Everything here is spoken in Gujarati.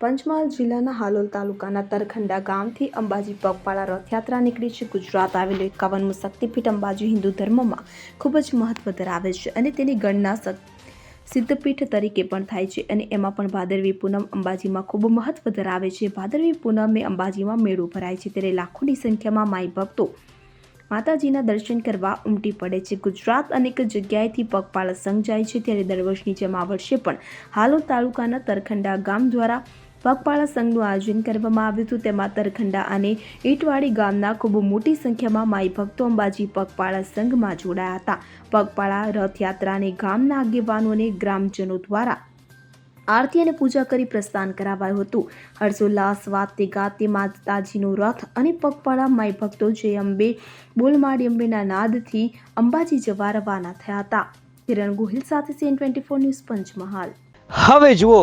પંચમહાલ જિલ્લાના હાલોલ તાલુકાના તરખંડા ગામથી અંબાજી પગપાળા રથયાત્રા નીકળી છે. ગુજરાત આવેલું એકાવનમું શક્તિપીઠ અંબાજી હિન્દુ ધર્મમાં ખૂબ જ મહત્વ ધરાવે છે અને તેની ગણના સિદ્ધપીઠ તરીકે પણ થાય છે અને એમાં પણ ભાદરવી પૂનમ અંબાજીમાં ખૂબ મહત્વ ધરાવે છે. ભાદરવી પૂનમે અંબાજીમાં મેળો ભરાય છે ત્યારે લાખોની સંખ્યામાં માઈ ભક્તો માતાજીના દર્શન કરવા ઉમટી પડે છે. ગુજરાત અનેક જગ્યાએથી પગપાળા સંઘ જાય છે ત્યારે દર વર્ષની જેમ આ વર્ષે પણ હાલોલ તાલુકાના તરખંડા ગામ દ્વારા પગપાળા સંઘનું આયોજન કરવામાં આવ્યું હતું. તેમાં તરખંડા અને ઈટવાડી ગામના ખૂબ મોટી સંખ્યામાં માઈ ભક્તો અંબાજી પગપાળા સંઘમાં જોડાયા હતા. પગપાળા રથયાત્રાને ગામના આગેવાનો અને ગ્રામજનો દ્વારા આરતી અને પૂજા કરી પ્રસ્થાન કરાવાયું હતું. હર્ષોલ્લાસ વાતે ગાતે માતાજીનો રથ અને પગપાળા માઈ ભક્તો જય અંબે બોલમાડી અંબેના નાદથી અંબાજી જવા રવાના થયા હતા. કિરણ ગોહિલ સાથે CN twenty four news Panchmahal. હવે જુઓ